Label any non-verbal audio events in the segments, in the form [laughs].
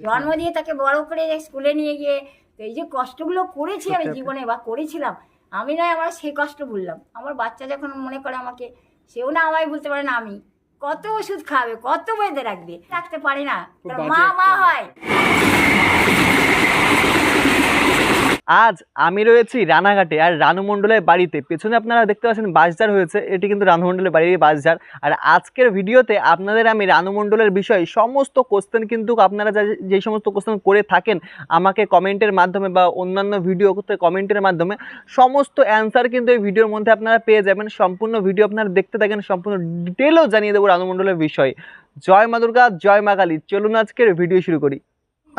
জন্ম দিয়ে তাকে বড় করে স্কুলে নিয়ে গিয়ে তো এই যে কষ্টগুলো করেছি আমি জীবনে বা করেছিলাম আমি নয় আমার সেই কষ্ট ভুললাম। আমার বাচ্চা যখন মনে করে আমাকে সেও না আমায় বলতে পারে না আমি। কত ওষুধ খাবে কত বেঁধে রাখবে রাখতে পারে না। মা মা হয়। আজ আমি রয়েছি রানাঘাটে আর রানু মণ্ডলের বাড়িতে। পেছনে আপনারা দেখতে পাচ্ছেন বাসঝার হয়েছে, এটি কিন্তু রানু মণ্ডলের বাড়ির বাসঝার আর আজকের ভিডিওতে আপনাদের আমি রানু মণ্ডলের বিষয়ে সমস্ত কোশ্চেন কিন্তু আপনারা যা সমস্ত কোশ্চেন করে থাকেন, আমাকে কমেন্টের মাধ্যমে বা অন্যান্য ভিডিও কমেন্টের মাধ্যমে, সমস্ত অ্যান্সার কিন্তু এই ভিডিওর মধ্যে আপনারা পেয়ে যাবেন। সম্পূর্ণ ভিডিও আপনারা দেখতে থাকেন, সম্পূর্ণ ডিটেলও জানিয়ে দেবো রানু মণ্ডলের বিষয়ে। জয় মা দুর্গা, জয় মা কালী। চলুন আজকের ভিডিও শুরু করি।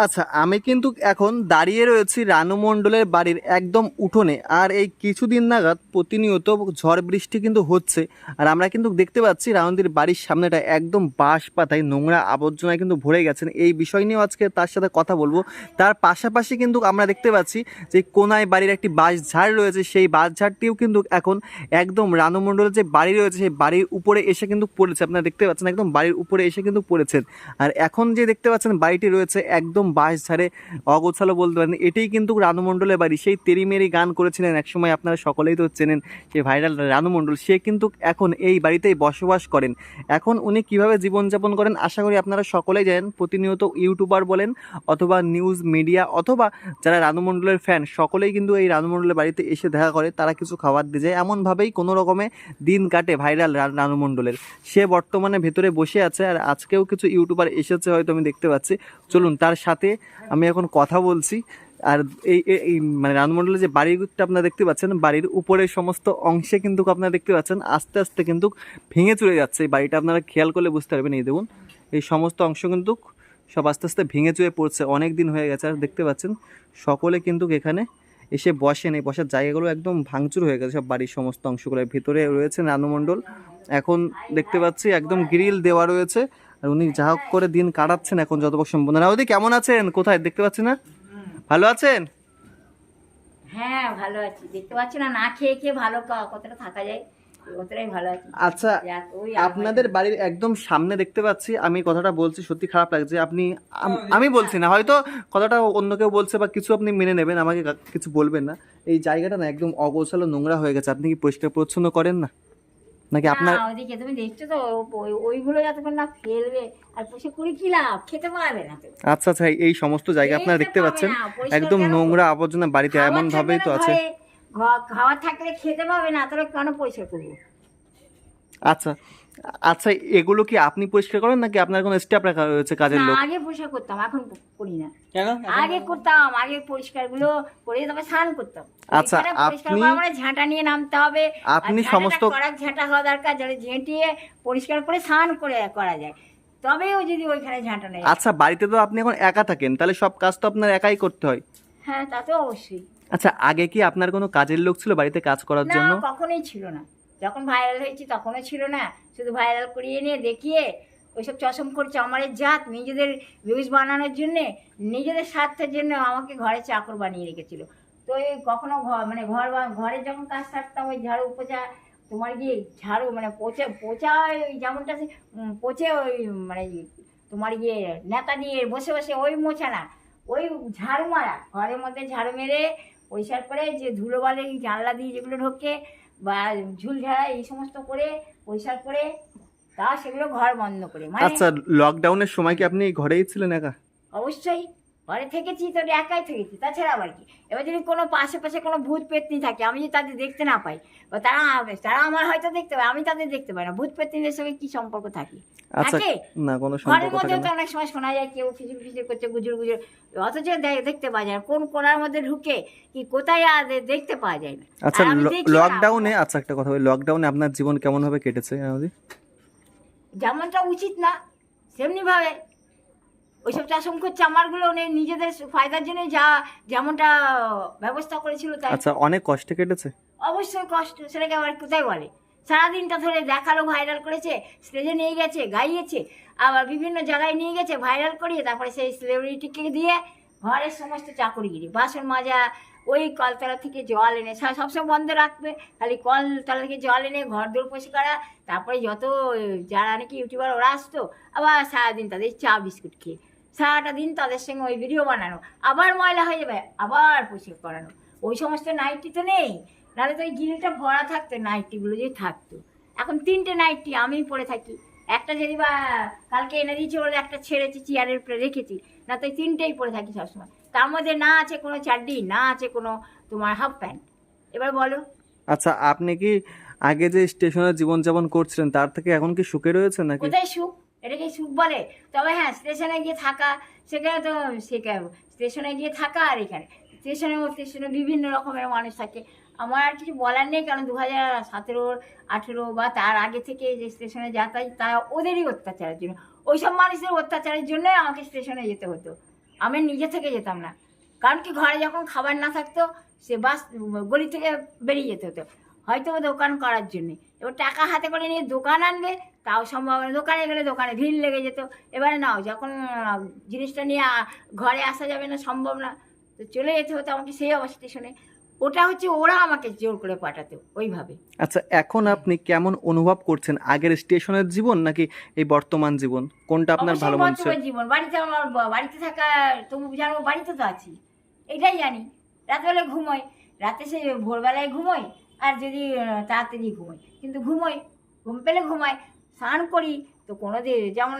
আচ্ছা আমি কিন্তু এখন দাঁড়িয়ে রয়েছি রানু মণ্ডলের বাড়ির একদম উঠোনে। আর এই কিছুদিন নাগাদ প্রতিনিয়ত ঝড় বৃষ্টি কিন্তু হচ্ছে। আর আমরা কিন্তু দেখতে পাচ্ছি রানুদির বাড়ির সামনেটা একদম বাঁশ পাতায় নোংরা আবর্জনায় কিন্তু ভরে গেছেন। এই বিষয় নিয়েও আজকে তার সাথে কথা বলব। তার পাশাপাশি কিন্তু আমরা দেখতে পাচ্ছি যে কোনায় বাড়ির একটি বাঁশ ঝাড় রয়েছে। সেই বাঁশ ঝাড়টিও কিন্তু এখন একদম রানু মণ্ডলের যে বাড়ি রয়েছে, সেই বাড়ির উপরে এসে কিন্তু পড়েছে। আপনারা দেখতে পাচ্ছেন একদম বাড়ির উপরে এসে কিন্তু পড়েছেন। আর এখন যে দেখতে পাচ্ছেন বাড়িটি রয়েছে একদম বাঁশ ঝাড়ে অগোছালো বলতে পারেন। এটাই কিন্তু রানু মণ্ডলের বাড়ি। সেই তেরিমেরি গান করেছিলেন একসময় আপনারা সকলেই তো চেনেন সেই ভাইরাল রানু মণ্ডল। সে কিন্তু এখন এই বাড়িতেই বসবাস করেন। এখন উনি কীভাবে জীবনযাপন করেন আশা করি আপনারা সকলেই জানেন। প্রতিনিয়ত ইউটিউবার বলেন অথবা নিউজ মিডিয়া অথবা যারা রানু মণ্ডলের ফ্যান, সকলেই কিন্তু এই রানু মণ্ডলের বাড়িতে এসে দেখা করে, তারা কিছু খাবার দিয়ে যায়। এমনভাবেই কোনো রকমে দিন কাটে ভাইরাল রানু মণ্ডলের। সে বর্তমানে ভেতরে বসে আছে আর আজকেও কিছু ইউটিউবার এসেছে হয়তো আমি দেখতে পাচ্ছি। চলুন তার সাথে আমি এখন কথা বলছি। আর এই, এই- মানে রানমণ্ডলের যে বাড়িটা আপনারা দেখতে পাচ্ছেন, বাড়ির উপরের সমস্ত অংশে কিন্তু আপনারা দেখতে পাচ্ছেন, আস্তে আস্তে কিন্তু ভেঙে চলে যাচ্ছে। এই বাড়িটা আপনারা খেয়াল করলে বুঝতে পারবেন, এই দেখুন, এই সমস্ত অংশ কিন্তু সব আস্তে আস্তে ভেঙে চুয়ে পড়ছে, অনেক দিন হয়ে গেছে, আর দেখতে পাচ্ছেন, সকলে কিন্তু এখানে এসে বসেন। এই বসার জায়গাগুলো একদম ভাঙচুর হয়ে গেছে, সব বাড়ির সমস্ত অংশগুলো ভিতরে রয়েছে রানুমণ্ডল। এখন দেখতে পাচ্ছি, একদম গ্রিল দেওয়া রয়েছে আর উনি যা হোক করে দিন কাটাচ্ছেন এখন যতটুকু সম্ভব। না ওদি কেমন আছেন? কোথায়? দেখতে পাচ্ছি না? ভালো আছেন? হ্যাঁ ভালো আছি। দেখতে পাচ্ছি না? না খেয়ে খেয়ে ভালো ক- কতটা থাকা যায়? কতটাই ভালো আছি। আচ্ছা ওই আপনাদের বাড়ির একদম সামনে দেখতে পাচ্ছি। আমি কথাটা বলছি সত্যি খারাপ লাগছে। আপনি আমি বলছি না। হয়তো কথাটা অন্য কেউ বলছে বা কিছু আপনি মেনে নেবেন আমাকে কিছু বলবেন না। এই জায়গাটা না একদম অগোছালো নোংরা হয়ে গেছে। আপনি কি পরিষ্কার পরিচ্ছন্ন করেন না? নাকি আপনার ওদিকে তুমি দেখছ তো ওই- ওইগুলো যতক্ষণ না ফেলবে আর পুষে করে কি লাভ খেতে পারবে না আচ্ছা আচ্ছা এই সমস্ত জায়গা আপনারা দেখতে দেখতে পাচ্ছেন। একদম নোংরা আবর্জনা বাড়িতে এমন ভাবেই তো আছে। খাওয়া থাকলে খেতে পাবে না তাহলে কেন পরিষ্কার করব? আচ্ছা আচ্ছা এগুলো কি আপনি পরিষ্কার করেন নাকি আপনার কোনো স্টাফ রাখা রয়েছে কাজের লোক? আগে পরিষ্কার করতাম এখন করি না। কেন? আগে করতাম আগে পরিষ্কারগুলো করে তবে স্নান করতাম। আচ্ছা, আপনি- মানে ঝাঁটা নিয়ে নামতে হবে আপনি সমস্ত- করার ঝাঁটা হওয়া দরকার যাতে ঝেঁটিয়ে পরিষ্কার করে স্নান করে করা যায়। তবেও যদি ওইখানে ঝাঁটা নেই আচ্ছা বাড়িতে তো আপনি এখন একা থাকেন তাহলে সব কাজ তো আপনার একাই করতে হয়। হ্যাঁ তা তো অবশ্যই। আচ্ছা আগে কি আপনার কোনো কাজের লোক ছিল বাড়িতে কাজ করার না জন্য? কখনোই ছিল না। যখন ভাইরাল হয়েছি তখনও ছিল না। শুধু ভাইরাল করিয়ে নিয়ে দেখিয়ে ওইসব চশম করছে আমার জাত নিজেদের ভিউজ বানানোর জন্যে নিজেদের স্বার্থের জন্য আমাকে ঘরে চাকর বানিয়ে রেখেছিল। তো এই কখনো ঘর মানে ঘর ঘরে যখন কাজ থাকতাম ওই ঝাড়ু পোচা তোমার গিয়ে ঝাড়ু মানে পোচা পোচা ওই যেমনটা উম, ওই মানে তোমার গিয়ে নেতা দিয়ে বসে বসে ওই মোছা না ওই ঝাড়ু মারা। ঘরের মধ্যে ঝাড়ু মেরে পরিষ্কার করে যে ধুলো বালি জানলা দিয়ে যেগুলো ঢোকে বা ঝুল ঝাড়া এই সমস্ত করে পরিষ্কার করে তা সেগুলো ঘর বন্ধ করে। মানে আচ্ছা লকডাউনের সময় কি আপনি ঘরেই ছিলেন একা? অবশ্যই। ঘরে থেকেছি তো একাই থেকেছি তাছাড়া আবার কি? এবার যদি কোনো পাশে পাশে কোনো ভূত পেতনি থাকে আমি যদি তাদের দেখতে না পাই বা তারা তারা আমার হয়তো দেখতে পায় আমি তাদের দেখতে পাই না। ভূত পেতনিদের সঙ্গে কি সম্পর্ক থাকে? আচ্ছা থাকে? না কোনো ঘরের মধ্যে তো অনেক সময় শোনা যায় কেউ ফিজির ফিজির করছে গুজুর গুজুর অথচ দেখতে পাওয়া যায় না। কোন কোনার মধ্যে ঢুকে কি কোথায় আর দেখতে পাওয়া যায় না। আচ্ছা লকডাউনে আচ্ছা একটা কথা বলি লকডাউনে আপনার জীবন কেমন ভাবে কেটেছে যেমনটা উচিত না সেমনি ভাবে ওইসব চাষম করছে আমারগুলো উনি নিজেদের ফায়দার জন্য যা যেমনটা ব্যবস্থা করেছিল তাই। আচ্ছা অনেক কষ্টে কেটেছে? অবশ্যই কষ্ট সেটাকে আবার কোথায় বলে? সারাদিনটা ধরে দেখাল ভাইরাল করেছে স্টেজে নিয়ে গেছে গাইয়েছে আবার বিভিন্ন জায়গায় নিয়ে গেছে ভাইরাল করিয়ে তারপরে সেই সেলিব্রিটিকে দিয়ে ঘরের সমস্ত চাকরিগিরি বাসন মাজা ওই কলতলা থেকে জল এনে সব- সবসময় বন্ধ রাখবে খালি কলতলা থেকে জল এনে ঘর পরিষ্কার করা তারপরে যত যারা নাকি ইউটিউবার ওরা আসতো আবার সারাদিন তাদের চা বিস্কুট খেয়ে। সারাটা দিন তাদের সঙ্গে ওই ভিডিও বানানো। আবার ময়লা হয়ে যাবে আবার পরিষ্কার করানো। ওই সমস্ত নাইটি তো নেই। নাহলে তো ওই গিলটা ভরা থাকতো নাইটিগুলো যে থাকতো। এখন তিনটে নাইটি আমি পরে থাকি। একটা যদি বা কালকে এনে দিয়েছি বলে একটা ছেড়েছি চেয়ারের উপরে রেখেছি না তো ওই তিনটেই পরে থাকি সবসময়। তার মধ্যে না আছে কোনো চাড্ডি না আছে কোনো তোমার হাফ প্যান্ট এবার বলো। আচ্ছা আপনি কি আগে যে স্টেশনে জীবনযাপন করছিলেন তার থেকে এখন কি সুখে রয়েছে নাকি? কোথায় সুখ? এটাকে সুখ বলে? তবে হ্যাঁ স্টেশনে গিয়ে থাকা, সেখানে তো শেখাবো স্টেশনে গিয়ে থাকা আর এখানে। স্টেশনে স্টেশনে বিভিন্ন রকমের মানুষ থাকে। আমার আর কিছু বলার নেই, কারণ দু হাজার সতেরোর আঠেরো বা তার আগে থেকে যে স্টেশনে যাতায়াত, তা ওদেরই অত্যাচারের জন্য। ওইসব মানুষের অত্যাচারের জন্যই আমাকে স্টেশনে যেতে হতো। আমি নিজে থেকে যেতাম না। কারণ কি, ঘরে যখন খাবার না থাকতো, সে বাস, গলি থেকে বেরিয়ে যেতে হতো। হয়তো দোকান করার জন্যে। এবার টাকা হাতে করে নিয়ে দোকান আনবে তাও সম্ভব না দোকানে গেলে দোকানে ভিড় লেগে যেত। এবারে নাও যখন জিনিসটা নিয়ে ঘরে আসা যাবে না সম্ভব না। তো চলে যেতে হতো আমাকে সেই অবস্থা স্টেশনে ওটা হচ্ছে ওরা আমাকে জোর করে পাঠাতো ওইভাবে। আচ্ছা এখন আপনি কেমন অনুভব করছেন? আগের স্টেশনের জীবন নাকি এই বর্তমান জীবন? কোনটা আপনার ভালো বর্তমান জীবন। বাড়িতে আমার বাড়িতে থাকা তবু জানব বাড়িতে তো আছি। এটাই জানি। রাতবেলা ঘুমোই। রাতে সে ভোরবেলায় ঘুমোই আর যদি তাড়াতাড়ি ঘুমোই। কিন্তু ঘুমোই। ঘুম পেলে ঘুমাই। স্নান করি, তো কোনো দিন যেমন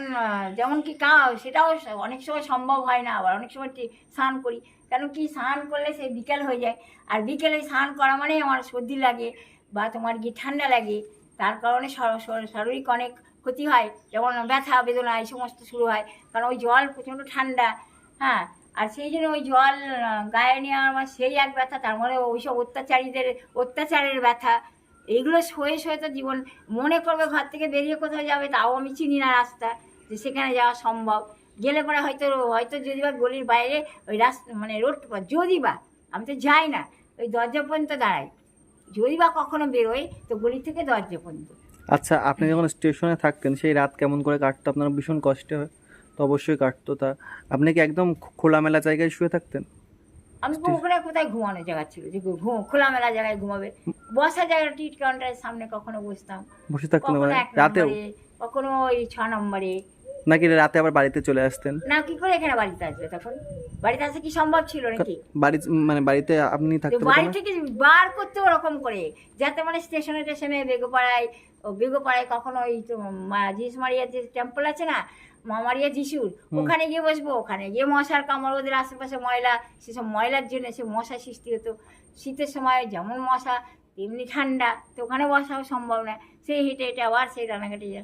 যেমন কি কা, সেটাও অনেক সময় সম্ভব হয় না, আবার অনেক সময় স্নান করি। কেন কি স্নান করলে সে বিকেল হয়ে যায়, আর বিকেলে স্নান করা মানে আমার সর্দি লাগে বা তোমার কি ঠান্ডা লাগে, তার কারণে শর- শর- শারীরিক অনেক ক্ষতি হয়, যেমন ব্যথা, বেদনা, এই সমস্ত শুরু হয়, কারণ ওই জল প্রচণ্ড ঠান্ডা হ্যাঁ আর সেই জন্য ওই জল গায়ে নেওয়ার আমার সেই এক ব্যথা, তার মধ্যে ওইসব অত্যাচারীদের, অত্যাচারের ব্যথা এইগুলো সয়ে সয়ে তো জীবন। মনে করবে ঘর থেকে বেরিয়ে কোথাও যাবে, তাও আমি চিনি না রাস্তা যে সেখানে যাওয়া সম্ভব। গেলে পরে হয়তো হয়তো যদি বা গলির বাইরে ওই রাস্তা মানে রোড যদি বা, আমি তো যাই না, ওই দরজা পর্যন্ত দাঁড়াই। যদি বা কখনো বেরোই, তো গলি থেকে দরজা পর্যন্ত। আচ্ছা আপনি যখন স্টেশনে থাকতেন, সেই রাত কেমন করে কাটতো? আপনার ভীষণ কষ্টে হয়, তো অবশ্যই কাটতো তা। আপনি কি একদম খোলামেলা জায়গায় শুয়ে থাকতেন? আমি ওখানে কোথায় ঘুমানোর জায়গা ছিল? যে খোলামেলা জায়গায় ঘুমাবে। বসার জায়গা টিট কাউন্টারের সামনে কখনো বসতাম। বসে থাকতেন কখনো মানে রাতেও? কখনো ওই ছ নম্বরে। নাকি রাতে আবার বাড়িতে চলে আসতেন? না কি করে এখানে বাড়িতে আসবে তখন? বাড়িতে আসা কি সম্ভব ছিল নাকি? বাড়ি মানে বাড়িতে আপনি তো থাকতে বাড়ি? থেকে বার করতে ওরকম করে। যাতে মানে স্টেশনে স্টেশনে বেগোপাড়ায় বেগোপাড়ায় কখনো ওই জিস মারিয়ার যে টেম্পল আছে না মামারিয়া যিশুর ওখানে গিয়ে বসবো ওখানে গিয়ে মশার কামড় ওদের আশেপাশে ময়লা সেসব ময়লার জন্য সে মশা সৃষ্টি হতো। শীতের সময় যেমন মশা তেমনি ঠান্ডা তো ওখানে বসাও সম্ভব না। সেই হেঁটে হেঁটে আবার সেই রানাঘাটে যা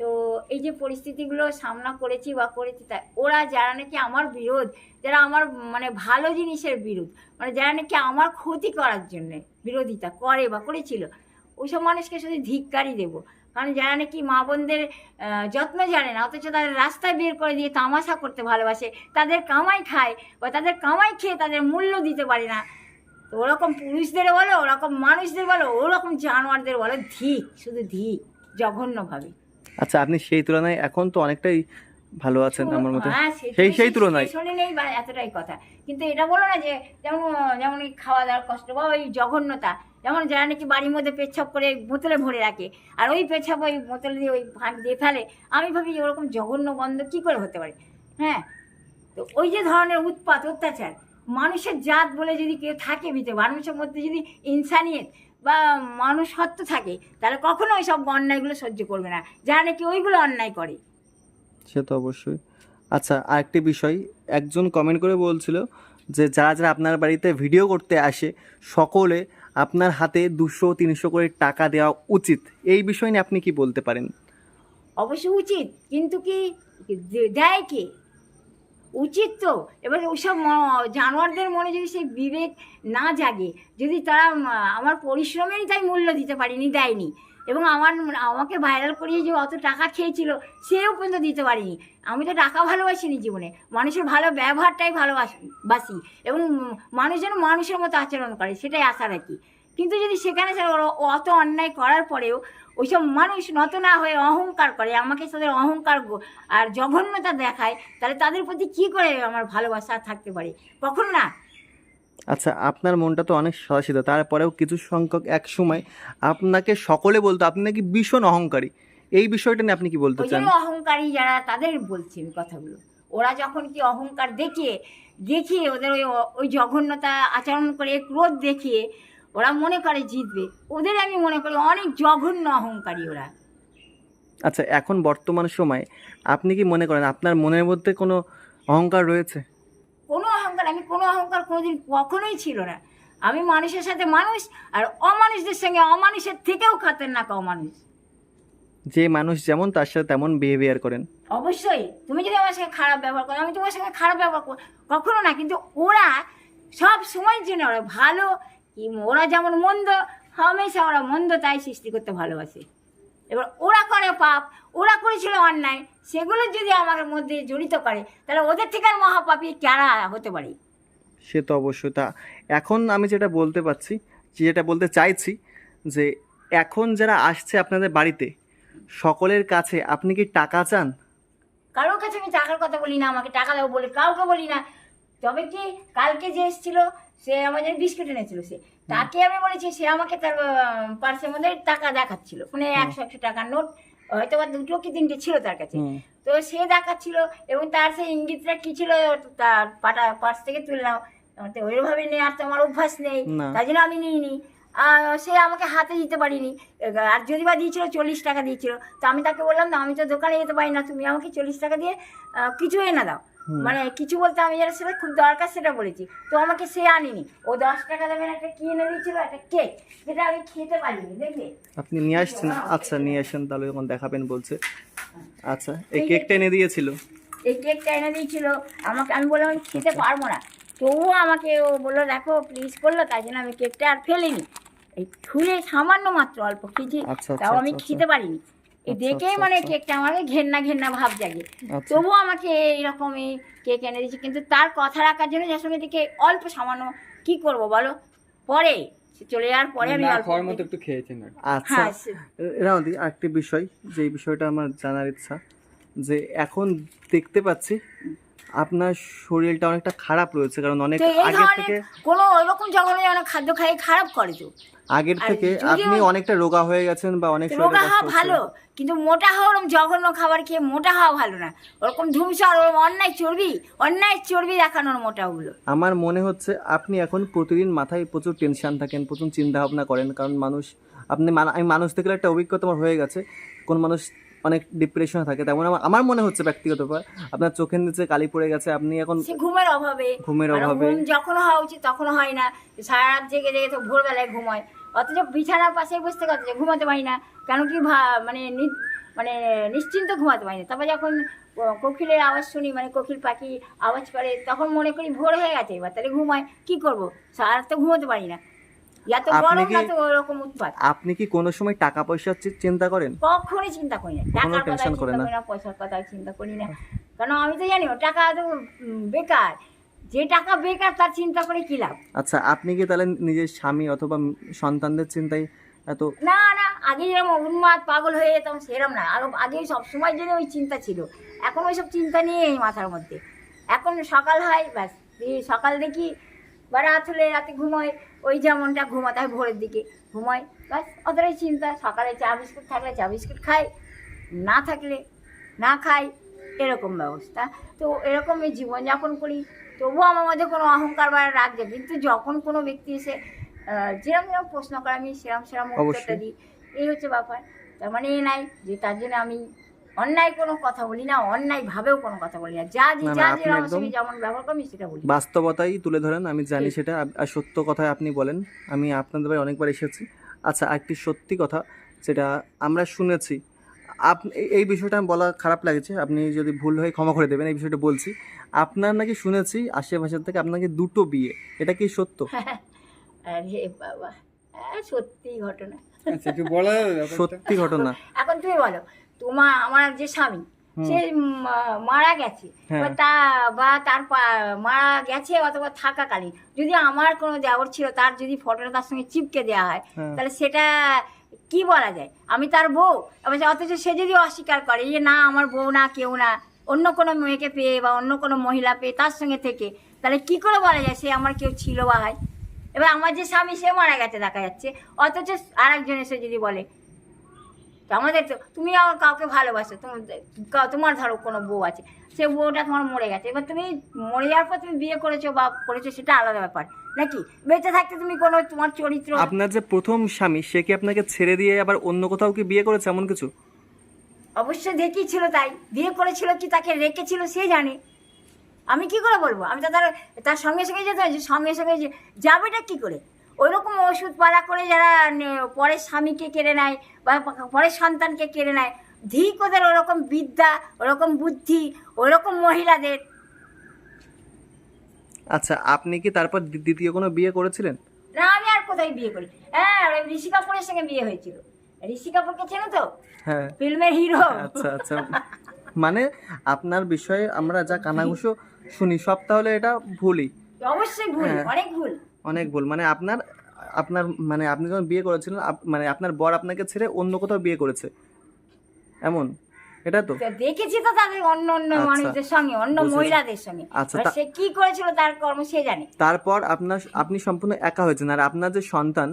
তো এই যে পরিস্থিতিগুলো সামনা করেছি বা করেছি তাই ওরা যারা নাকি আমার বিরোধ যারা আমার মানে ভালো জিনিসের বিরোধ মানে যারা নাকি আমার ক্ষতি করার জন্যে বিরোধিতা করে বা করেছিল ওইসব মানুষকে শুধু ধিক্কারই দেবো। কারণ যারা নাকি মা বোনদের যত্ন জানে না অথচ তাদের রাস্তায় বের করে দিয়ে তামাশা করতে ভালোবাসে তাদের কামাই খায় বা তাদের কামাই খেয়ে তাদের মূল্য দিতে পারে না। তো ওরকম পুরুষদের বলো ওরকম মানুষদের বলো ওরকম জানোয়ারদের বলো ধিক শুধু ধিক জঘন্যভাবে। আচ্ছা আপনি সেই তুলনায় এখন তো অনেকটাই ভালো আছেন আমার মতে। হ্যাঁ, সেই সেই তুলনায়। শুনে নেই বা এতটাই কথা। কিন্তু এটা বলো না যে যেমন যেমন খাওয়া দাওয়ার কষ্ট বা ওই জঘন্যতা যেমন যারা নাকি বাড়ির মধ্যে পেচ্ছাপ করে বোতলে ভরে রাখে, আর ওই পেচ্ছাপ ওই বোতলে দিয়ে ওই ভাগ দিয়ে ফেলে, আমি ভাবি ওরকম জঘন্য গন্ধ কী করে হতে পারে? হ্যাঁ? তো ওই যে ধরনের উৎপাত, অত্যাচার, মানুষের জাত বলে যদি কেউ থাকে ভিতরে, মানুষের মধ্যে যদি ইনসানিয়ত বা মানুষ সত্য থাকে, তাহলে কখনো ওই সব অন্যায়গুলো সহ্য করবে না। যারা নাকি ওইগুলো অন্যায় করে। সে তো অবশ্যই। আচ্ছা আরেকটি বিষয়, একজন কমেন্ট করে বলছিল যে, যারা যারা আপনার বাড়িতে ভিডিও করতে আসে, সকলে আপনার হাতে দুশো, তিনশো করে টাকা দেওয়া উচিত। এই বিষয় নিয়ে আপনি কি বলতে পারেন? অবশ্যই উচিত, কিন্তু কি দেয় কি? উচিত তো। এবার সব জানোয়ারদের মনে যদি সেই বিবেক না জাগে, যদি তারা আমার পরিশ্রমেরই তাই মূল্য দিতে পারিনি, দেয়নি এবং আমার আমাকে ভাইরাল করিয়ে যে অত টাকা খেয়েছিল, সেও পর্যন্ত দিতে পারিনি। আমি তো টাকা ভালোবাসিনি জীবনে। মানুষের ভালো ব্যবহারটাই ভালোবাসি, বাসি। এবং মানুষ যেন মানুষের মতো আচরণ করে, সেটাই আশা রাখি। কিন্তু যদি সেখানে অত অন্যায় করার পরেও ওইসব মানুষ নত না হয়ে অহংকার করে, আমাকে তাদের অহংকার আর জঘন্যতা দেখায়, তাহলে তাদের প্রতি কি করে আমার ভালোবাসা থাকতে পারে? কখন না। আচ্ছা আপনার মনটা তো অনেক সদাসিত তারপরেও কিছু সংখ্যক এক সময় আপনাকে সকলে বলতো আপনি নাকি ভীষণ অহংকারী। এই বিষয়টা নিয়ে আপনি কি বলতে চান? অহংকারী যারা তাদের বলছি আমি কথাগুলো। ওরা যখন কি অহংকার দেখিয়ে দেখিয়ে ওদের ওই ওই জঘন্যতা আচরণ করে ক্রোধ দেখিয়ে ওরা মনে করে জিতবে ওদের আমি মনে করি অনেক জঘন্য অহংকারী ওরা। আচ্ছা এখন বর্তমান সময়ে আপনি কি মনে করেন আপনার মনের মধ্যে কোনো অহংকার রয়েছে? কোনো অহংকার আমি কোনো অহংকার কোনোদিন কখনোই ছিল না। আমি মানুষের সাথে মানুষ আর অমানুষদের সঙ্গে অমানুষের থেকেও খাতারনাক অমানুষ। যে মানুষ যেমন তার সাথে তেমন বিহেভিয়ার করেন। অবশ্যই। তুমি যদি আমার সঙ্গে খারাপ ব্যবহার করো আমি তোমার সঙ্গে খারাপ ব্যবহার করো কখনো না কিন্তু ওরা সব সময় জন্য ওরা ভালো কি ওরা যেমন মন্দ হামেশা ওরা মন্দ তাই সৃষ্টি করতে ভালোবাসে। এবার ওরা করে পাপ ওরা করেছিল অন্যায় সেগুলো যদি আমার মধ্যে জড়িত করে তাহলে ওদের থেকে আর মহাপাপী কারা হতে পারে? সে তো অবশ্যই তা। এখন আমি যেটা বলতে পারছি যেটা বলতে চাইছি যে এখন যারা আসছে আপনাদের বাড়িতে সকলের কাছে আপনি কি টাকা চান? কারোর কাছে আমি টাকার কথা বলি না আমাকে টাকা দেবো বলে কাউকে বলি না। তবে কি কালকে যে এসেছিল সে আমাদের বিস্কুট এনেছিল সে। তাকে আমি বলেছি সে আমাকে তার পার্সের মধ্যে টাকা দেখাচ্ছিল। মানে একশো একশো টাকার নোট হয়তো বা দুটো কি তিনটে ছিল তার কাছে। তো সে দেখাচ্ছিল এবং তার সেই ইঙ্গিতটা কি ছিল তার পাটা পার্স থেকে তুললাম নাও। তো ওইভাবে নেওয়ার তো আমার অভ্যাস নেই। তাই জন্য আমি নিইনি। আর সে আমাকে হাতে দিতে পারিনি। আর যদি বা দিয়েছিল চল্লিশ টাকা দিয়েছিল। তো আমি তাকে বললাম না আমি তো দোকানে যেতে পারি না। তুমি আমাকে চল্লিশ টাকা দিয়ে কিছু এনে দাও। মানে কিছু বলতে আমি যেটা সেটা খুব দরকার সেটা বলেছি। তো আমাকে সে আনিনি। ও দশ টাকা দেবেন একটা কি এনে দিয়েছিল একটা কেক যেটা আমি খেতে পারিনি দেখবে আপনি নিয়ে আসছেন? আচ্ছা নিয়ে আসেন তাহলে যখন দেখাবেন বলছে। আচ্ছা এই কেকটা এনে দিয়েছিল? এই কেকটা এনে দিয়েছিল। আমাকে আমি বললাম আমি খেতে পারব না। তবুও আমাকে ও বলল দেখো প্লিজ করল তাই জন্য আমি কেকটা আর ফেলিনি। এই ছুঁড়ে সামান্য মাত্র অল্প খেয়েছি। আচ্ছা, আচ্ছা, তাও আমি আচ্ছা, খেতে পারিনি। দেখেই আচ্ছা, মানে আচ্ছা। কেকটা আমার ঘেন্না ঘেন্না ভাব জাগে। তবুও আমাকে এইরকমই এই কেক এনে দিয়েছে কিন্তু তার কথা রাখার জন্য যার সঙ্গে দেখে অল্প সামান্য কি করব বলো? পরে সে চলে যাওয়ার পরে আমি অল্প মতো একটু খেয়েছেন। আচ্ছা। হ্যাঁ আরেকটি বিষয় যে বিষয়টা আমার জানার ইচ্ছা যে এখন দেখতে পাচ্ছি আপনার শরীরটা অনেকটা খারাপ রয়েছে কারণ অনেক আগের থেকে কোনো ওরকম যখন যেন খাদ্য খাই খারাপ করে তো আগের থেকে আপনি অনেকটা রোগা হয়ে গেছেন বা অনেক রোগা হওয়া ভালো কিন্তু মোটা হওয়া ওরকম জঘন্য খাবার খেয়ে মোটা হওয়া ভালো না। ওরকম ধুমসার ওরকম অন্যায় চর্বি অন্যায় চর্বি দেখানোর মোটা ওগুলো আমার মনে হচ্ছে আপনি এখন প্রতিদিন মাথায় প্রচুর টেনশন থাকেন প্রচুর চিন্তা ভাবনা করেন কারণ মানুষ আপনি আমি মানুষ থেকে একটা অভিজ্ঞতা আমার হয়ে গেছে। কোন মানুষ অনেক ডিপ্রেশনে থাকে। তেমন আমার আমার মনে হচ্ছে ব্যক্তিগত ব্যাপার। আপনার চোখের নিচে কালি পড়ে গেছে আপনি এখন ঘুমের অভাবে। ঘুমের অভাবে। যখন হওয়া উচিত তখন হয় না। সারা রাত জেগে জেগে তো ভোরবেলায় ঘুমায়। অথচ বিছানার পাশে বসতে কথা ঘুমাতে পারি না। কেন কি মানে নি- মানে নিশ্চিন্ত ঘুমাতে পারি না। তারপর যখন কোকিলের আওয়াজ শুনি মানে কোকিল পাখি আওয়াজ করে তখন মনে করি ভোর হয়ে গেছে। এবার তাহলে ঘুমায় কি করব? সারা রাত তো ঘুমাতে পারি না। আপনি কি- কোনো সময় টাকা পয়সার চিন্তা করেন? কখনোই চিন্তা করি না। টাকার কথা চিন্তা করি না পয়সার কথা চিন্তা করি না। কারণ আমি তো জানি টাকা তো বেকার। যে টাকা বেকার তার চিন্তা করে কি লাভ? আচ্ছা আপনি কি তাহলে নিজের স্বামী অথবা সন্তানদের চিন্তায় এত না না আগে যেরকম উন্মাদ পাগল হয়ে যেতাম সেরম না। আরও আগে সবসময় জন্য ওই চিন্তা ছিল। এখন ওই সব চিন্তা নিয়ে মাথার মধ্যে। এখন সকাল হয় ব্যাস। সকাল দেখি বা রাত হলে রাতে ঘুমোয় ওই যেমনটা ঘুমাতে হয় ভোরের দিকে ঘুমায়। ব্যাস অতটাই চিন্তা সকালে চা বিস্কুট থাকলে চা বিস্কুট খাই না থাকলে না খাই এরকম ব্যবস্থা। তো এরকমই জীবনযাপন করি তবুও আমার মধ্যে কোনো অহংকার বা রাগ যায় কিন্তু যখন কোনো ব্যক্তি এসে যেরকম যেরকম প্রশ্ন করে আমি সেরম সেরম উত্তরটা দিই এই হচ্ছে ব্যাপার। তার মানে এ নাই যে তার জন্য আমি অন্যায় কোনো কথা বলি না অন্যায় ভাবেও কোনো কথা বলি না। যা যে যা যে যেমন ব্যবহার করি সেটা বলি। বাস্তবতাই তুলে ধরেন আমি জানি সেটা। আর সত্য কথাই আপনি বলেন আমি আপনাদের বাড়ি অনেকবার এসেছি। আচ্ছা একটি সত্যি কথা যেটা আমরা শুনেছি। আপনি এই বিষয়টা বলা খারাপ লাগছে আপনি যদি ভুল হয়ে ক্ষমা করে দেবেন এই বিষয়টা বলছি। আপনার নাকি শুনেছি আশেপাশের থেকে আপনাকে দুটো বিয়ে এটা কি সত্য? [laughs] আরে বাবা হ্যাঁ সত্যি ঘটনা। আচ্ছা? সত্যি ঘটনা। এখন তুমি বলো তোমার আমার যে স্বামী সে মারা গেছে। হ্যাঁ। বা তা বা তার মারা গেছে অথবা থাকাকালীন। যদি আমার কোনো দেওর ছিল তার যদি ফটোটা তার সঙ্গে চিপকে দেওয়া হয় হ্যাঁ। তাহলে সেটা কি বলা যায়? আমি তার বউ। অথচ সে যদি অস্বীকার করে যে না আমার বউ না কেউ না অন্য কোনো মেয়েকে পেয়ে বা অন্য কোনো মহিলা পেয়ে তার সঙ্গে থেকে তাহলে কি করে বলা যায় সে আমার কেউ ছিল বা হয়? এবার আমার যে স্বামী সে মারা গেছে দেখা যাচ্ছে। অথচ আরেকজন এসে যদি বলে তো আমাদের তো তুমি আমার কাউকে ভালোবাসো তোমার তোমার ধরো কোনো বউ আছে সে বউটা তোমার মরে গেছে। এবার তুমি মরে যাওয়ার পর তুমি বিয়ে করেছ বা করেছ সেটা আলাদা ব্যাপার। নাকি? বেঁচে থাকতে তুমি কোনো তোমার চরিত্র আপনার যে প্রথম স্বামী সে কি আপনাকে ছেড়ে দিয়ে আবার অন্য কোথাও কি বিয়ে করেছে এমন কিছু? অবশ্যই দেখিয়েছিল তাই। বিয়ে করেছিল কি তাকে রেখেছিল সে জানে। আমি কি করে বলব? আমি তো তার তার সঙ্গে সঙ্গে যেতে সঙ্গে সঙ্গে যে যাবেটা কি করে? ওই রকম ওষুধ পালা করে যারা পরের স্বামীকে কেড়ে নেয় বা পরের সন্তানকে কেড়ে নেয় ধিক ওদের ওরকম বিদ্যা ওরকম বুদ্ধি ওরকম মহিলাদের। আচ্ছা আপনি কি তারপর দ্বিতীয় কোনো বিয়ে করেছিলেন? না আমি আর কোথায় বিয়ে করি? হ্যাঁ ওই ঋষি কাপুরের সঙ্গে বিয়ে হয়েছিল। ঋষি কাপুরকে চেনো তো? হ্যাঁ। ফিল্মের হিরো। আচ্ছা আচ্ছা। মানে আপনার বিষয়ে আমরা যা কানাঘুষো শুনি সব তাহলে এটা ভুলই। অবশ্যই ভুল হ্যাঁ। অনেক ভুল। অনেক ভুল। মানে আপনার আপনার মানে আপনি যখন বিয়ে করেছিলেন মানে আপনার বর আপনাকে ছেড়ে অন্য কোথাও বিয়ে করেছে। এমন? এটা তো? দেখেছি তো তাদের অন্য অন্য আচ্ছা, মানুষদের সঙ্গে অন্য মহিলাদের সঙ্গে। আচ্ছা, সে কি করেছিল তার কর্ম সে জানে। তারপর আপনার আপনি সম্পূর্ণ একা হয়েছেন। আর আপনার যে সন্তান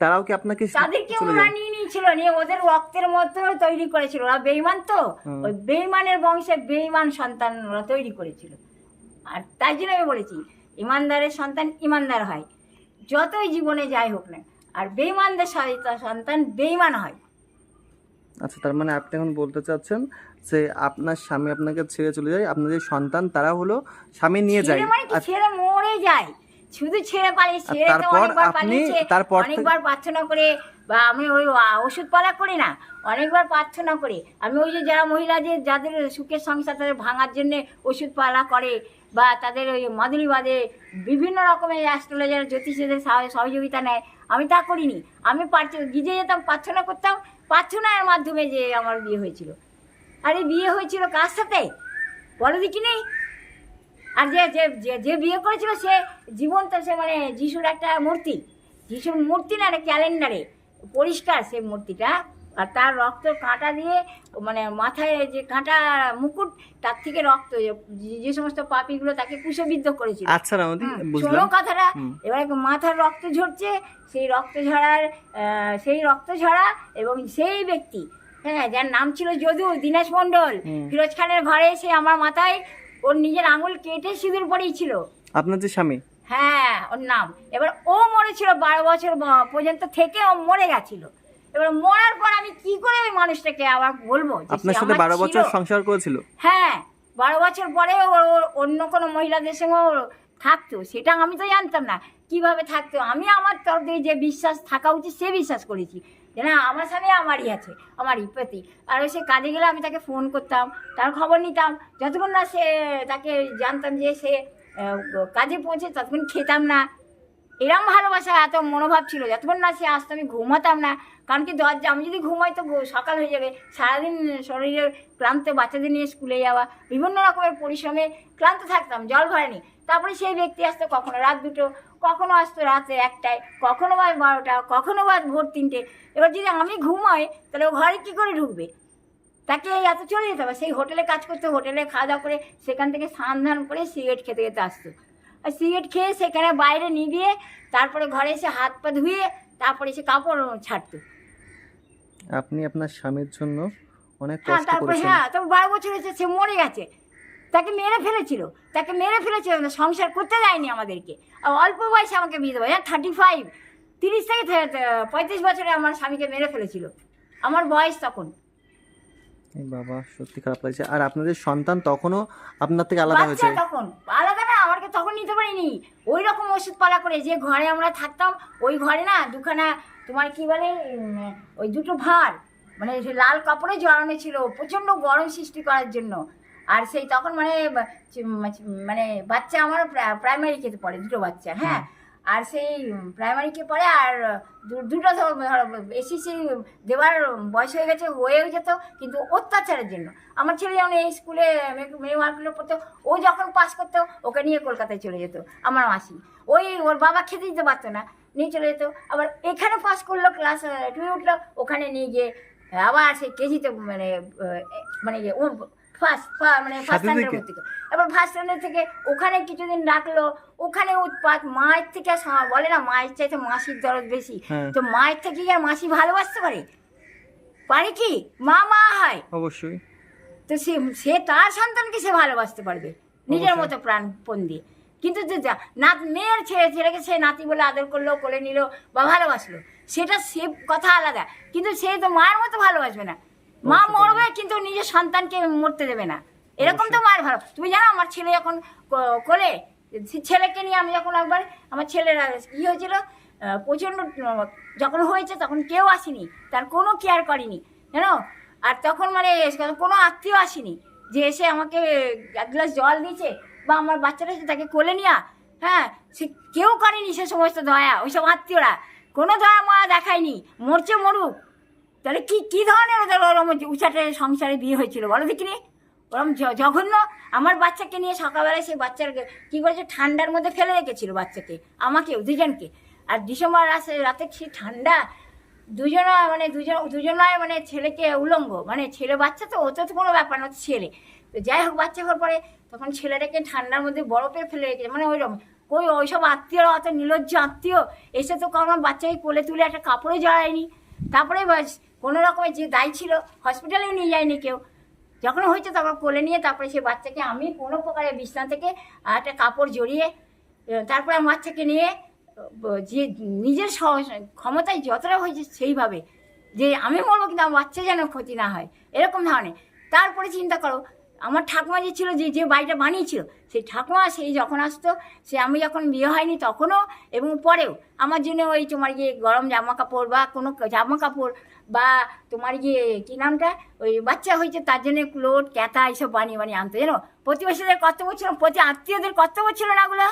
তারাও কি আপনাকে তাদেরকে ওরা নিয়ে নিয়েছিল নিয়ে ওদের রক্তের মধ্যে তৈরি করেছিল। ওরা বেইমান তো? ওই বেইমানের বংশে বেইমান সন্তান ওরা তৈরি করেছিল। আর তাই জন্য আমি বলেছি ইমানদারের সন্তান ইমানদার হয়। যতই জীবনে যাই হোক না আর বেইমানদের সন্তান বেইমান হয়। আচ্ছা তার মানে আপনি এখন বলতে চাচ্ছেন যে আপনার স্বামী আপনাকে ছেড়ে চলে যায় আপনার যে সন্তান তারা হলো স্বামী নিয়ে যায়। ছেড়ে মানে ছেড়ে মরে যায়। শুধু ছেড়ে পালিয়ে ছেড়ে তো তারপর অনেকবার পালিয়েছে অনেকবার প্রার্থনা করে বা আমি ওই, আ- ওষুধ পালা করি না, অনেকবার প্রার্থনা করে। আমি ওই যে যারা মহিলা যে, যাদের সুখের সংসার তাদের ভাঙার জন্য ওষুধ পালা করে বা তাদের ওই মাদুলি বাদে বিভিন্ন রকমের অ্যাস্ট্রোলজার, জ্যোতিষীদের সহযোগিতা নেয়, আমি তা করিনি। আমি গিজে যেতাম, প্রার্থনা করতাম, প্রার্থনার মাধ্যমে যে আমার বিয়ে হয়েছিল। আরে বিয়ে হয়েছিল কার সাথে? বলো দেখি নেই। আর যে যে, যে- যে বিয়ে করেছিল সে জীবন্ত, সে মানে যিশুর একটা মূর্তি। যিশুর মূর্তি না, একটা ক্যালেন্ডারে। পরিষ্কার সেই মূর্তিটা। আর তার রক্ত কাঁটা দিয়ে মানে মাথায় যে কাঁটা মুকুট তার থেকে রক্ত যে- সমস্ত পাপিগুলো তাকে কুশবিদ্ধ করেছিল। আচ্ছা রামদি শোনো কথাটা। এবার মাথার রক্ত ঝরছে সেই রক্ত ঝরার আহ, সেই রক্ত ঝরা এবং সেই ব্যক্তি হ্যাঁ যার নাম ছিল যদু দীনেশ মণ্ডল। ফিরোজ খানের ঘরে এসে আমার মাথায় ওর নিজের আঙুল কেটে সিঁদুর পড়েছিল আপনার যে স্বামী? হ্যাঁ ওর নাম। এবার ও মরেছিল বারো বছর পর্যন্ত থেকে ও মরে গেছিল। এবার মরার পর আমি কি করে ওই মানুষটাকে আবার বলব আপনার সাথে বারো বছর সংসার করেছিল? হ্যাঁ বারো বছর পরে ওর অন্য কোনো মহিলাদের সঙ্গে থাকতো। সেটা আমি তো জানতাম না। কীভাবে থাকতো? আমি আমার তরফ থেকে যে বিশ্বাস থাকা উচিত সে বিশ্বাস করেছি। যে না আমার স্বামী আমারই আছে আমারই প্রতি। আর সে কাজে গেলে আমি তাকে ফোন করতাম তার খবর নিতাম। যতক্ষণ না সে তাকে জানতাম যে সে কাজে পৌঁছে ততক্ষণ খেতাম না। এরম ভালোবাসা এত মনোভাব ছিল, যতক্ষণ না সে আসতো আমি ঘুমাতাম না। কারণ কি দরজা, আমি যদি ঘুমাই তো সকাল হয়ে যাবে। সারাদিন শরীরে ক্লান্ত বাচ্চাদের নিয়ে স্কুলে যাওয়া, বিভিন্ন রকমের পরিশ্রমে ক্লান্ত থাকতাম, জল ভরেনি। তারপরে সেই ব্যক্তি আসতো কখনো রাত দুটো, কখনো আসতো রাতে একটায়, কখনো বা বারোটা, কখনো বা ভোর তিনটে। এবার যদি আমি ঘুমাই, তাহলে ও ঘরে কী করে ঢুকবে? তাকে এত চলে যেতে হবে। সেই হোটেলে কাজ করতে হোটেলে খাওয়া দাওয়া করে সেখান থেকে স্নান ধান করে সিগারেট খেতে খেতে আসতো। আর সিগারেট খেয়ে সেখানে বাইরে নিবিয়ে তারপরে ঘরে এসে হাত পা ধুয়ে তারপরে এসে কাপড় ছাড়তো। আপনি আপনার স্বামীর জন্য অনেক হ্যাঁ কষ্ট তারপরে করেছেন। হ্যাঁ তো বারো বছর হয়েছে সে মরে গেছে। তাকে মেরে ফেলেছিল। তাকে মেরে ফেলেছিল না, সংসার করতে দেয়নি আমাদেরকে। আর অল্প বয়সে আমাকে বিয়ে দেবো। হ্যাঁ থার্টি ফাইভ তিরিশ থেকে পঁয়ত্রিশ বছরে আমার স্বামীকে মেরে ফেলেছিল। আমার বয়স তখন। বাবা সত্যি খারাপ লাগছে। আর আপনাদের সন্তান তখনও আপনার থেকে আলাদা হয়েছে? তখন আলাদা না আমাকে তখন নিতে পারিনি। ওই রকম ওষুধ পালা করে যে ঘরে আমরা থাকতাম ওই ঘরে না দুখানা তোমার কি বলে ওই দুটো ভার মানে লাল কাপড়ে জড়ানো ছিল প্রচণ্ড গরম সৃষ্টি করার জন্য। আর সেই তখন মানে মানে বাচ্চা আমার প্রাইমারি খেতে পড়ে দুটো বাচ্চা হ্যাঁ। আর সেই প্রাইমারিকে পড়ে আর দুটো এসিসি দেওয়ার বয়স হয়ে গেছে হয়েও যেত কিন্তু অত্যাচারের জন্য। আমার ছেলে যেমন এই স্কুলে মেয়ে মার্কগুলো পড়তো ও যখন পাস করতো ওকে নিয়ে কলকাতায় চলে যেত আমার মাসি। ওই ওর বাবা খেতে দিতে পারতো না নিয়ে চলে যেত। আবার এখানে পাস করল ক্লাস টুয়ে উঠল ওখানে নিয়ে গিয়ে আবার সেই কেজিতে মানে মানে ইয়ে, ফার্স্ট মানে ফার্স্ট স্ট্যান্ডার্ড? ভর্তি করল। এবার ফার্স্ট স্ট্যান্ডার্ড থেকে ওখানে কিছুদিন রাখল ওখানে উৎপাত মায়ের থেকে বলে না মায়ের চাইতে মাসির দরদ বেশি। হ্যাঁ। তো মায়ের থেকে কি আর মাসি ভালোবাসতে পারে? পারে কি? মা মা হয়। অবশ্যই। তো সে সে তার সন্তানকে সে ভালোবাসতে পারবে নিজের মতো প্রাণপণ দিয়ে। কিন্তু যে যা- না মেয়ের ছেলে ছেলেকে সে নাতি বলে আদর করল কোলে নিল বা ভালোবাসলো সেটা সে কথা আলাদা। কিন্তু সে তো মায়ের মতো ভালোবাসবে না। মা মরবে কিন্তু নিজের সন্তানকে মরতে দেবে না। এরকম তো মায়ের ভালো। তুমি জানো আমার ছেলে যখন কোলে ছেলেকে নিয়ে আমি যখন একবার আমার ছেলেরা কি হয়েছিল প্রচণ্ড যখন হয়েছে তখন কেউ আসেনি। তার কোনো কেয়ার করেনি জানো? আর তখন মানে কোনো আত্মীয় আসেনি। যে এসে আমাকে এক গ্লাস জল দিয়েছে বা আমার বাচ্চাটা তাকে কোলে নিয়া হ্যাঁ সে কেউ করেনি সে সমস্ত দয়া ওইসব আত্মীয়রা। কোনো দয়া মায়া দেখায়নি। মরছে মরুক। তাহলে কি কি ধরনের ওদের ওরম উচাটে সংসারে বিয়ে হয়েছিল, বলো দেখিনি? ওরম জঘন্য। আমার বাচ্চাকে নিয়ে সকালবেলায় সেই বাচ্চার কি করেছে ঠান্ডার মধ্যে ফেলে রেখেছিল বাচ্চাকে আমাকেও দুজনকে। আর ডিসেম্বর রাতে রাতে সে ঠান্ডা? দুজনা মানে দুজন দুজনায় মানে ছেলেকে উলঙ্গ। মানে ছেলে বাচ্চা তো, ওটা তো কোনো ব্যাপার না ছেলে। তো যাই হোক, বাচ্চা হওয়ার পরে তখন ছেলেটাকে ঠান্ডার মধ্যে বরফে ফেলে রেখেছে। মানে ওইরকম। কই, ওইসব আত্মীয়রা অত নির্লজ্জ আত্মীয়? এসে তো আমার বাচ্চাকে কোলে তুলে একটা কাপড়ে জড়ায়নি। তারপরে কোনো রকমের যে দায় ছিল হসপিটালেও নিয়ে যায়নি কেউ। যখন হয়েছে তখন কোলে নিয়ে তারপরে সে বাচ্চাকে আমি কোনো প্রকারে বিছনা থেকে একটা কাপড় জড়িয়ে তারপরে আমার বাচ্চাকে নিয়ে যে নিজের ক্ষমতায় যতটা হয়েছে সেইভাবে। যে আমি বলব কিন্তু আমার বাচ্চা যেন ক্ষতি না হয়, এরকম ধরনের। তারপরে চিন্তা করো আমার ঠাকুমা যে ছিল, যে যে বাড়িটা বানিয়েছিল, সেই ঠাকুমা সেই যখন আসতো, সে আমি যখন বিয়ে হয়নি তখনও এবং পরেও আমার জন্য ওই তোমার গিয়ে গরম জামা কাপড় বা কোনো জামা কাপড় বা তোমার গিয়ে কি নামটা, ওই বাচ্চা হয়েছে তার জন্য ক্লোট ক্যাথা এইসব বানিয়ে বানিয়ে আনতো, জানো? প্রতিবেশীদের কর্তব্য ছিল, প্রতি আত্মীয়দের কর্তব্য ছিল না ওগুলো।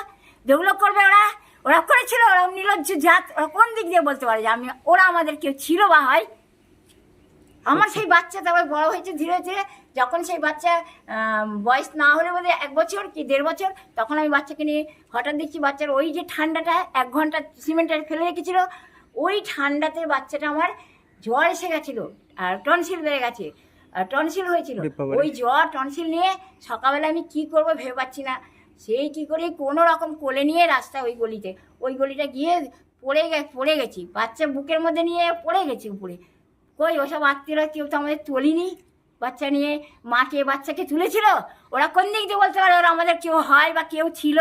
যেগুলো করবে ওরা ওরা করেছিল, ওরা নির্লজ্জ জাত, ওরা কোন দিক দিয়ে বলতে পারে যে আমি, ওরা আমাদের কেউ ছিল বা হয় আমার সেই বাচ্চা তারপর বড় হয়েছে ধীরে ধীরে যখন সেই বাচ্চা বয়স না হলে বোধ এক বছর কি দেড় বছর তখন আমি বাচ্চাকে নিয়ে হঠাৎ দেখছি বাচ্চার ওই যে ঠান্ডাটা এক ঘণ্টা সিমেন্টের ফেলে রেখেছিল ওই ঠান্ডাতে বাচ্চাটা আমার জ্বর এসে গেছিল আর টনসিল বেড়ে গেছে আর টনসিল হয়েছিল। ওই জ্বর টনসিল নিয়ে সকালবেলা আমি কি করব ভেবে পাচ্ছি না। সেই কি করে কোনো রকম কোলে নিয়ে রাস্তা ওই গলিতে ওই গলিটা গিয়ে পড়ে গে পড়ে গেছি বাচ্চা বুকের মধ্যে নিয়ে পড়ে গেছি উপরে। কই, ওসব আত্মীয়রা কেউ তো আমাদের তোলেনি? বাচ্চা নিয়ে মাকে, বাচ্চাকে তুলেছিল? ওরা কোন দিক দিয়ে বলতে পারে? ওরা আমাদের কেউ হয় বা কেউ ছিল?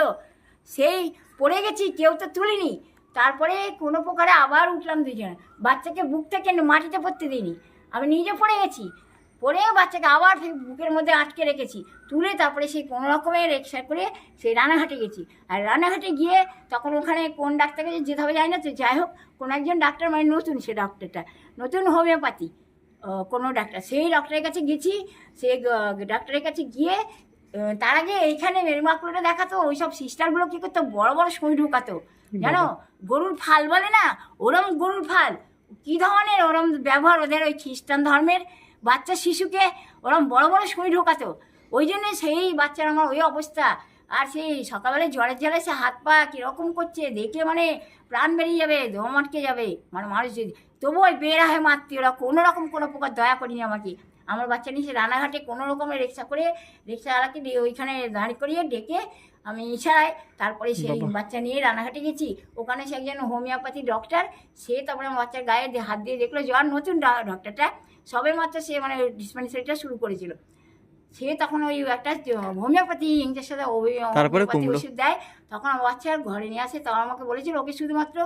সেই পড়ে গেছি, কেউ তো তুলিনি। তারপরে কোনো প্রকারে আবার উঠলাম দুজন বাচ্চাকে বুক থেকে মাটিতে পড়তে দিইনি। আমি নিজে পড়ে গেছি। পরে বাচ্চাকে আবার সেই বুকের মধ্যে আটকে রেখেছি। তুলে তারপরে সেই কোনো রকমের রিক্সা করে সেই রানাঘাটে গেছি। আর রানাঘাটে গিয়ে তখন ওখানে কোন ডাক্তারকে যেতে হবে জানি না। তো যাই হোক, কোনো একজন ডাক্তার মানে নতুন সে ডাক্তারটা। নতুন হোমিওপ্যাথি। কোনো ডাক্তার সেই ডক্টরের কাছে গেছি সেই ডাক্তারের কাছে গিয়ে তার আগে এইখানে মেরুমাকুড়ে দেখাতো ওই সব সিস্টারগুলো কী করতো বড় বড় সুই ঢুকাতো। জানো? গরুর ফাল বলে না? ওরম গরুর ফাল। কী ধরনের ওরম ব্যবহার ওদের ওই খ্রিস্টান ধর্মের? বাচ্চা শিশুকে ওরম বড় বড় সুই ঢোকাতো। ওই জন্যে সেই বাচ্চার আমার ওই অবস্থা। আর সেই সকালবেলায় জ্বরের জ্বালায় সে হাত পা কীরকম করছে দেখে মানে প্রাণ বেরিয়ে যাবে দম আটকে যাবে। মানে মানুষ যদি তবু ওই বেরা হয় মারতে ওরা কোনো রকম কোনো প্রকার দয়া করিনি আমাকে। আমার বাচ্চা নিয়ে সে রানাঘাটে কোনো রকমের রিক্সা করে রিক্সাওয়ালাকে ওইখানে দাঁড় করিয়ে ডেকে আমি ইশারায় তারপরে সেই। বাচ্চা নিয়ে রানাঘাটে গেছি। ওখানে সে একজন হোমিওপ্যাথি ডক্টর সে তারপরে আমার বাচ্চার গায়ে হাত দিয়ে দেখল জ্বর নতুন ডক্টরটা। সবে মাত্র সে মানে ডিসপেন্সারিটা শুরু করেছিল। সে তখন ওই একটা হোমিওপ্যাথি ইংরেজের সাথে ওই তারপরে ওষুধ দেয় তখন আমার বাচ্চা আর ঘরে নিয়ে আসে। তখন আমাকে বলেছিল ওকে শুধুমাত্র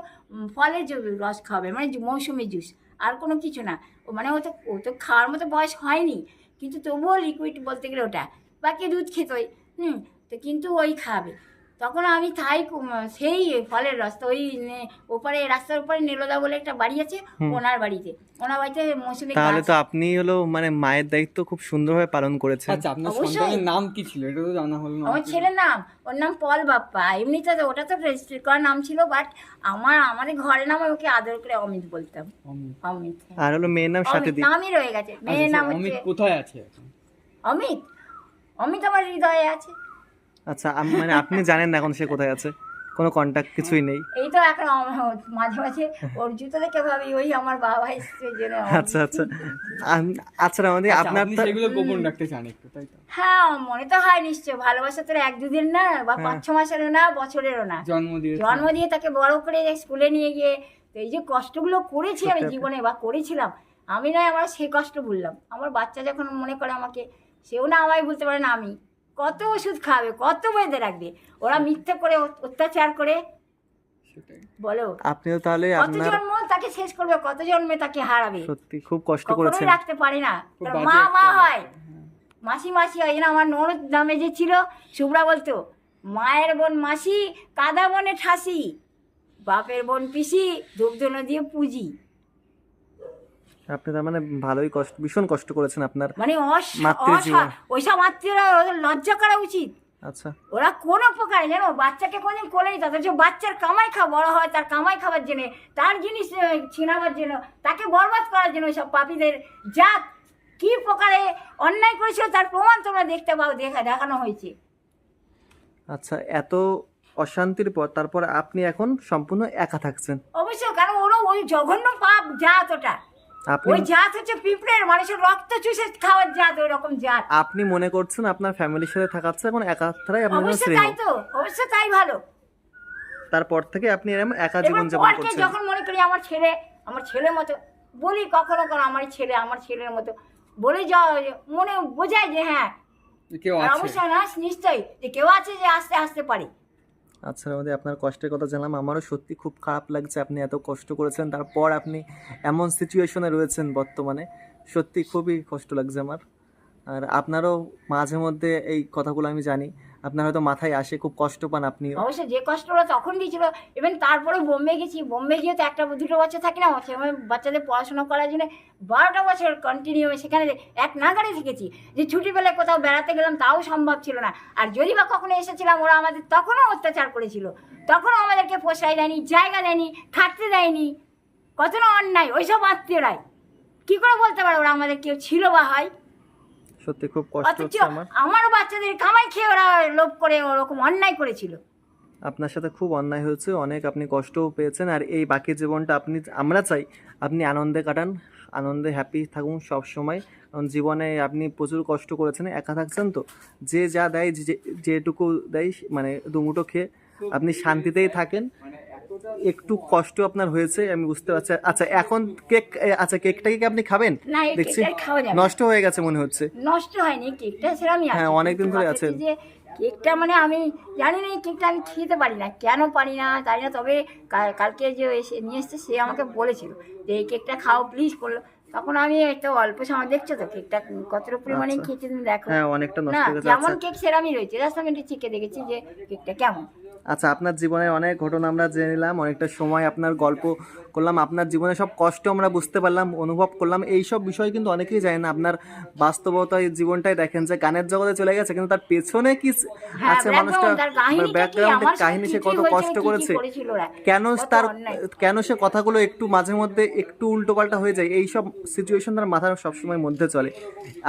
ফলের জুস রস খাবে মানে মৌসুমি জুস আর কোনো কিছু না। ও মানে ও তো ও তো খাওয়ার মতো বয়স হয়নি কিন্তু তবুও লিকুইড বলতে গেলে ওটা। বাকি দুধ খেতোই হুম তো কিন্তু ওই খাবে। তখন আমি তাই সেই ফলের রস তো ওই ওপারে রাস্তার উপরে নীলদা বলে একটা বাড়ি আছে ওনার বাড়িতে। ওনার বাড়িতে মৌসুমি তাহলে তো আপনি হলো মানে মায়ের দায়িত্ব খুব সুন্দরভাবে পালন করেছেন। আচ্ছা আপনার অবশ্যই। সন্তানের নাম কি ছিল? এটা তো জানা হলো না আমার ছেলের নাম ওর নাম পল বাপ্পা। এমনিতে তো ওটা তো রেজিস্টার করা নাম ছিল বাট আমার আমাদের ঘরের নাম ওকে আদর করে অমিত বলতাম। অমিত। হ্যাঁ। আর হলো মেয়ের নাম সাথে অমিত দি নামই রয়ে গেছে। মেয়ের আচ্ছা, নাম অমিত কোথায় আছে অমিত? অমিত আমার হৃদয়ে আছে। আচ্ছা আম- মানে আপনি জানেন না এখন সে কোথায় আছে? কোনো কন্ট্যাক্ট কিছুই নেই? এই তো এখন মাঝে মাঝে ওর জুতো দেখে ভাবি ওই আমার বাবা এসছে অমিত। আচ্ছা আচ্ছা। আচ্ছা আমাদের আচ্ছা, আপনার আপনি তো- সেগুলো গোপন রাখতে চান একটু তাই তো? হ্যাঁ মনে তো হয় নিশ্চয় ভালোবাসা তোর এক দুদিন না বা হ্যাঁ। পাঁচ ছ মাসেরও না বছরেরও না। জন্ম দিয়েছে। জন্ম দিয়ে তাকে বড় করে স্কুলে নিয়ে গিয়ে এই যে কষ্টগুলো করেছি আমি জীবনে বা করেছিলাম আমি নয় আমার সে কষ্ট ভুললাম। আমার বাচ্চা যখন মনে করে আমাকে সেও না আমায় বলতে পারে না আমি। কত ওষুধ খাবে কত বেঁধে রাখবে? ওরা মিথ্যে করে অত্যাচার করে। বলো। আপনিও তাহলে কত জন্ম তাকে শেষ করবে কত জন্মে তাকে হারাবে? সত্যি খুব কষ্ট করেছেন। রাখতে পারে না। মা মা হয়। মাসি মাসি হয়। না আমার ননদ নামে যে ছিল শুভ্রা বলতো মায়ের বোন মাসি কাদা বনে ঠাসি বাপের বোন পিসি দুগ্ধ দিয়ে পুজি। আপনি তার মানে ভালোই কষ্ট ভীষণ কষ্ট করেছেন আপনার মানে ওইসব আত্মীয়রা লজ্জা করা উচিত। আচ্ছা। ওরা কোনো প্রকারে জানো বাচ্চাকে কোনদিন কোলে নিত অথচ বাচ্চার কামাই খাওয়া বড় হয় তার কামাই খাওয়ার জন্য তার জিনিস ছিনাবার জন্য তাকে বরবাদ করার জন্য সব পাপীদের জাত কি প্রকারে অন্যায় করেছিল তার প্রমাণ তোমরা দেখতে পাও দেখা দেখানো হয়েছে। আচ্ছা এত অশান্তির পর তারপর আপনি এখন সম্পূর্ণ একা থাকছেন। অবশ্যই কারণ ওরা ওই জঘন্য পাপ জাত ওটা। আপনি ওই জাত হচ্ছে পিঁপড়ের মানুষের রক্ত চুষে খাওয়ার জাত ওই রকম জাত। আপনি মনে করছেন আপনার ফ্যামিলির সাথে থাকাচ্ছে এখন একা থাকাই আপনার জন্য অবশ্যই শ্রেয়? তাই তো অবশ্যই তাই ভালো। তারপর থেকে আপনি এরকম একা জীবন যাপন করছেন। যখন মনে করি আমার ছেলে আমার ছেলের মতো বলি কখনো কখনো আমার ছেলে আমার ছেলের মতো বলে যাও মনে বোঝায় যে হ্যাঁ কেউ আছে। অবশ্যই না নিশ্চয়ই যে কেউ আছে যে আস্তে আস্তে পারে। আচ্ছা আমাদের আপনার কষ্টের কথা জানলাম। আমারও সত্যি খুব খারাপ লাগছে আপনি এত কষ্ট করেছেন তারপর আপনি এমন সিচুয়েশনে রয়েছেন বর্তমানে। সত্যি খুবই কষ্ট লাগছে আমার। আর আপনারও মাঝে মধ্যে এই কথাগুলো আমি জানি। আপনার হয়তো মাথায় আসে, খুব কষ্ট পান আপনি অবশ্য যে কষ্টটা তখন দিয়েছিল ইভেন তারপরে বোম্বে গেছি, বোম্বে গিয়ে তো একটা দুটো বছর থাকি না সেখানে বাচ্চাদের পড়াশোনা করার জন্য বারোটা বছর কন্টিনিউ সেখানে এক নাগারে থেকেছি, যে ছুটি পেলে কোথাও বেড়াতে গেলাম, তাও সম্ভব ছিল না। আর যদি বা কখনো এসেছিলাম, ওরা আমাদের তখনও অত্যাচার করেছিল। তখনও আমাদেরকে পোষায় দেয়নি, জায়গা দেয়নি, থাকতে দেয়নি। কত না অন্যায়, ওইসব আত্মীয়রাই। কী করে বলতে পারে ওরা আমাদের কেউ ছিল বা হয়? সত্যি খুব কষ্ট অথচ হচ্ছে আমার। আমারও বাচ্চাদের কামাই খেয়ে ওরা লোভ করে ওরকম অন্যায় করেছিল। আপনার সাথে খুব অন্যায় হয়েছে অনেক আপনি কষ্টও পেয়েছেন আর এই বাকি জীবনটা আপনি আমরা চাই আপনি আনন্দে কাটান আনন্দে হ্যাপি থাকুন সব সময়। কারণ জীবনে আপনি প্রচুর কষ্ট করেছেন একা থাকছেন তো। যে যা দেয় যে- যেটুকু দেয় মানে দুমুটো খেয়ে আপনি শান্তিতেই থাকেন। একটু কষ্ট আপনার হয়েছে আমি বুঝতে পারছি। আচ্ছা এখন কেক আচ্ছা কেকটাকে কি আপনি খাবেন? না দেখছি। নষ্ট হয়ে গেছে মনে হচ্ছে। নষ্ট হয়নি কেকটা সেরকমই আছে হ্যাঁ, অনেকদিন ধরে আছে। কেকটা মানে আমি জানি না এই কেকটা আমি খেতে পারি না। কেন পারি না জানি না? তবে কালকে যে এসে নিয়ে এসছে সে আমাকে বলেছিল যে এই কেকটা খাও প্লিজ করল তখন আমি একটা অল্প সময় দেখছ তো কেকটা কতটা পরিমাণে আচ্ছা। খেয়েছি তুমি দেখো। হ্যাঁ অনেকটা নষ্ট হয়ে গেছে। যেমন আচ্ছা। কেক সেরামই রয়েছে জাস্ট আমি একটু চিকে দেখেছি যে কেকটা কেমন। আচ্ছা আপনার জীবনের অনেক ঘটনা আমরা জেনে নিলাম অনেকটা সময় আপনার গল্প করলাম আপনার জীবনে সব কষ্ট আমরা বুঝতে পারলাম অনুভব করলাম এই সব বিষয় কিন্তু অনেকেই জানে না। আপনার বাস্তবতায় জীবনটাই দেখেন যে গানের জগতে চলে গেছে কিন্তু তার পেছনে কি হ্যাঁ, আছে মানুষটা? ব্যাকগ্রাউন্ডের কাহিনী সে কত কষ্ট করেছে। কেন তার কেন সে কথাগুলো একটু মাঝে মধ্যে একটু উল্টোপাল্টা হয়ে যায়? এই সব সিচুয়েশন তার মাথার সবসময় মধ্যে চলে।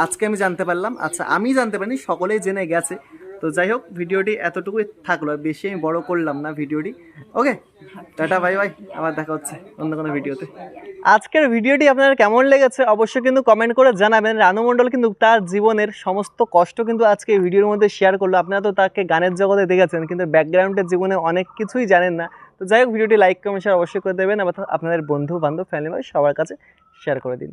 আজকে আমি জানতে পারলাম আচ্ছা আমি জানতে পারিনি সকলেই জেনে গেছে। তো যাই হোক, ভিডিওটি এতটুকুই থাকল। বেশি আমি বড় করলাম না ভিডিওটি। ওকে টাটা বাই বাই আবার দেখা হচ্ছে অন্য কোনো ভিডিওতে। আজকের ভিডিওটি আপনার কেমন লেগেছে অবশ্যই কিন্তু কমেন্ট করে জানাবেন। রানু মণ্ডল কিন্তু তার জীবনের সমস্ত কষ্ট কিন্তু আজকে ভিডিওর মধ্যে শেয়ার করল। আপনারা তো তাকে গানের জগতে দেখেছেন, কিন্তু ব্যাকগ্রাউন্ডের জীবনে অনেক কিছুই জানেন না। তো যাই হোক, ভিডিওটি লাইক কমেন্ট শেয়ার অবশ্যই করে দেবেন। আপনাদের বন্ধু বান্ধব ফ্যামিলি সবার কাছে শেয়ার করে দিন।